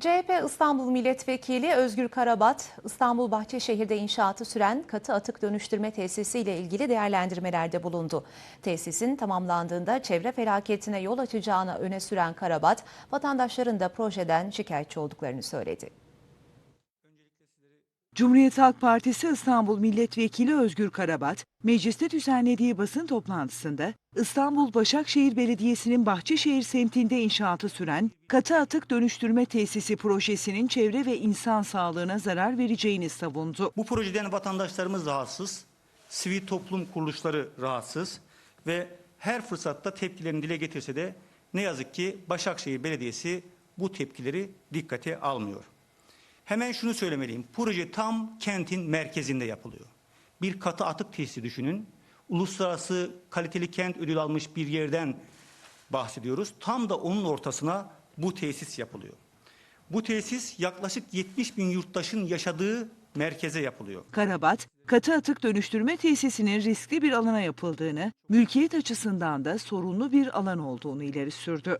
CHP İstanbul Milletvekili Özgür Karabat, İstanbul Bahçeşehir'de inşaatı süren katı atık dönüştürme tesisi ile ilgili değerlendirmelerde bulundu. Tesisin tamamlandığında çevre felaketine yol açacağını öne süren Karabat, vatandaşların da projeden şikayetçi olduklarını söyledi. Cumhuriyet Halk Partisi İstanbul Milletvekili Özgür Karabat, mecliste düzenlediği basın toplantısında İstanbul Başakşehir Belediyesi'nin Bahçeşehir semtinde inşaatı süren katı atık dönüştürme tesisi projesinin çevre ve insan sağlığına zarar vereceğini savundu. Bu projeden vatandaşlarımız rahatsız, sivil toplum kuruluşları rahatsız ve her fırsatta tepkilerini dile getirse de ne yazık ki Başakşehir Belediyesi bu tepkileri dikkate almıyor. Hemen şunu söylemeliyim. Proje tam kentin merkezinde yapılıyor. Bir katı atık tesisi düşünün. Uluslararası kaliteli kent ödül almış bir yerden bahsediyoruz. Tam da onun ortasına bu tesis yapılıyor. Bu tesis yaklaşık 70 bin yurttaşın yaşadığı merkeze yapılıyor. Karabat, katı atık dönüştürme tesisinin riskli bir alana yapıldığını, mülkiyet açısından da sorunlu bir alan olduğunu ileri sürdü.